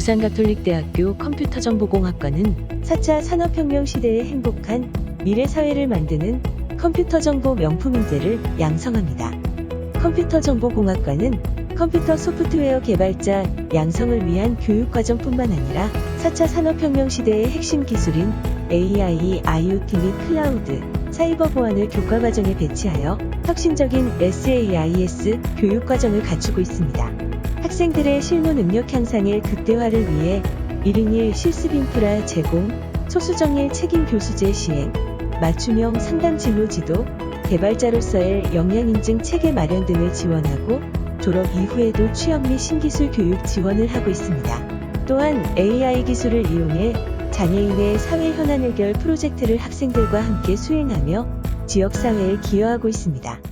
부산가톨릭대학교 컴퓨터정보공학과는 4차 산업혁명 시대의 행복한 미래 사회를 만드는 컴퓨터 정보 명품 인재를 양성합니다. 컴퓨터정보공학과는 컴퓨터 소프트웨어 개발자 양성을 위한 교육과정뿐만 아니라 4차 산업혁명 시대의 핵심 기술인 AI, IoT 및 클라우드, 사이버 보안을 교과과정에 배치하여 혁신적인 SAIS 교육과정을 갖추고 있습니다. 학생들의 실무 능력 향상의 극대화를 위해 1인 1 실습 인프라 제공, 소수정예 책임 교수제 시행, 맞춤형 상담 진로 지도, 개발자로서의 역량 인증 체계 마련 등을 지원하고 졸업 이후에도 취업 및 신기술 교육 지원을 하고 있습니다. 또한 AI 기술을 이용해 장애인의 사회 현안 해결 프로젝트를 학생들과 함께 수행하며 지역 사회에 기여하고 있습니다.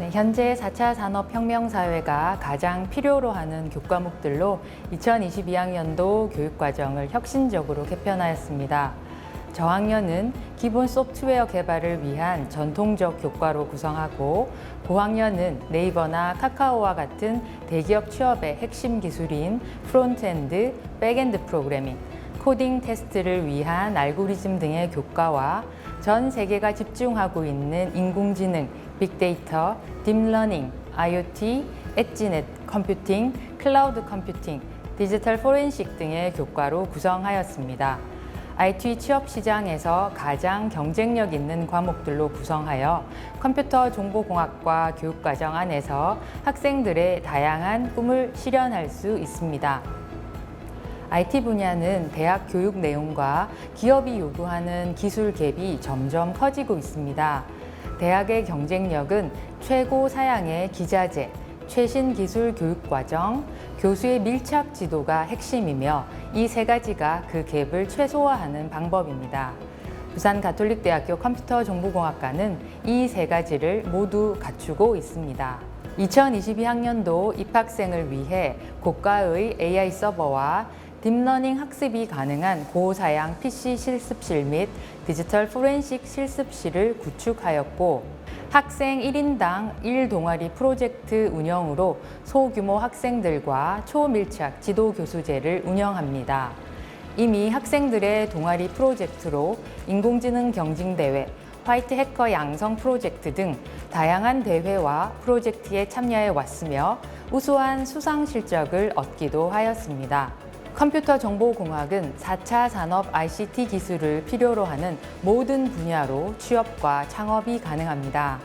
네, 현재 4차 산업혁명 사회가 가장 필요로 하는 교과목들로 2022학년도 교육과정을 혁신적으로 개편하였습니다. 저학년은 기본 소프트웨어 개발을 위한 전통적 교과로 구성하고 고학년은 네이버나 카카오와 같은 대기업 취업의 핵심 기술인 프론트엔드, 백엔드 프로그래밍, 코딩 테스트를 위한 알고리즘 등의 교과와 전 세계가 집중하고 있는 인공지능, 빅데이터, 딥러닝, IoT, 엣지넷 컴퓨팅, 클라우드 컴퓨팅, 디지털 포렌식 등의 교과로 구성하였습니다. IT 취업 시장에서 가장 경쟁력 있는 과목들로 구성하여 컴퓨터 정보공학과 교육과정 안에서 학생들의 다양한 꿈을 실현할 수 있습니다. IT 분야는 대학 교육 내용과 기업이 요구하는 기술 갭이 점점 커지고 있습니다. 대학의 경쟁력은 최고 사양의 기자재, 최신 기술 교육 과정, 교수의 밀착 지도가 핵심이며 이 세 가지가 그 갭을 최소화하는 방법입니다. 부산 가톨릭대학교 컴퓨터정보공학과는 이 세 가지를 모두 갖추고 있습니다. 2022학년도 입학생을 위해 고가의 AI 서버와 딥러닝 학습이 가능한 고사양 PC 실습실 및 디지털 포렌식 실습실을 구축하였고 학생 1인당 1동아리 프로젝트 운영으로 소규모 학생들과 초밀착 지도 교수제를 운영합니다. 이미 학생들의 동아리 프로젝트로 인공지능 경징대회, 화이트 해커 양성 프로젝트 등 다양한 대회와 프로젝트에 참여해 왔으며 우수한 수상 실적을 얻기도 하였습니다. 컴퓨터 정보공학은 4차 산업 ICT 기술을 필요로 하는 모든 분야로 취업과 창업이 가능합니다.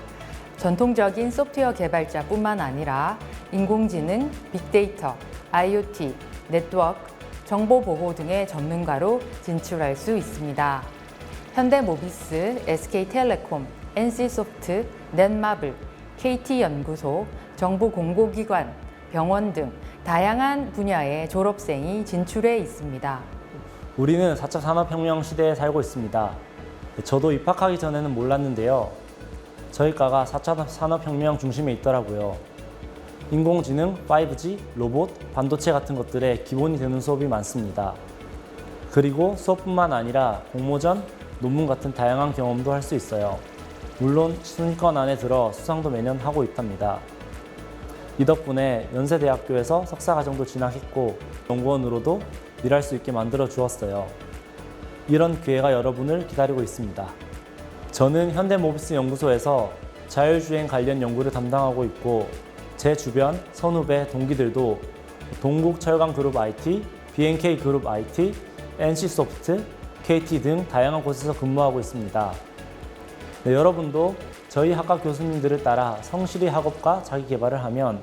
전통적인 소프트웨어 개발자뿐만 아니라 인공지능, 빅데이터, IoT, 네트워크, 정보보호 등의 전문가로 진출할 수 있습니다. 현대모비스, SK텔레콤, NC소프트, 넷마블, KT연구소, 정보공고기관, 병원 등 다양한 분야의 졸업생이 진출해 있습니다. 우리는 4차 산업혁명 시대에 살고 있습니다. 저도 입학하기 전에는 몰랐는데요. 저희 과가 4차 산업혁명 중심에 있더라고요. 인공지능, 5G, 로봇, 반도체 같은 것들의 기본이 되는 수업이 많습니다. 그리고 수업뿐만 아니라 공모전, 논문 같은 다양한 경험도 할 수 있어요. 물론 순위권 안에 들어 수상도 매년 하고 있답니다. 이 덕분에 연세대학교에서 석사과정도 진학했고 연구원으로도 일할 수 있게 만들어 주었어요. 이런 기회가 여러분을 기다리고 있습니다. 저는 현대모비스 연구소에서 자율주행 관련 연구를 담당하고 있고 제 주변 선후배 동기들도 동국철강그룹 IT, BNK 그룹 IT, NC소프트, KT 등 다양한 곳에서 근무하고 있습니다. 네, 여러분도 저희 학과 교수님들을 따라 성실히 학업과 자기 개발을 하면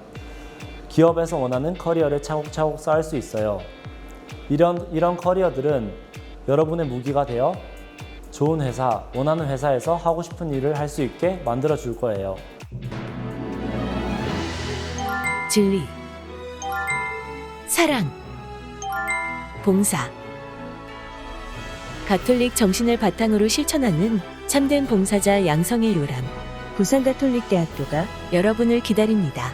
기업에서 원하는 커리어를 차곡차곡 쌓을 수 있어요. 이런, 이런 커리어들은 여러분의 무기가 되어 좋은 회사, 원하는 회사에서 하고 싶은 일을 할 수 있게 만들어 줄 거예요. 진리, 사랑, 봉사. 가톨릭 정신을 바탕으로 실천하는 참된 봉사자 양성의 요람. 부산가톨릭대학교가 여러분을 기다립니다.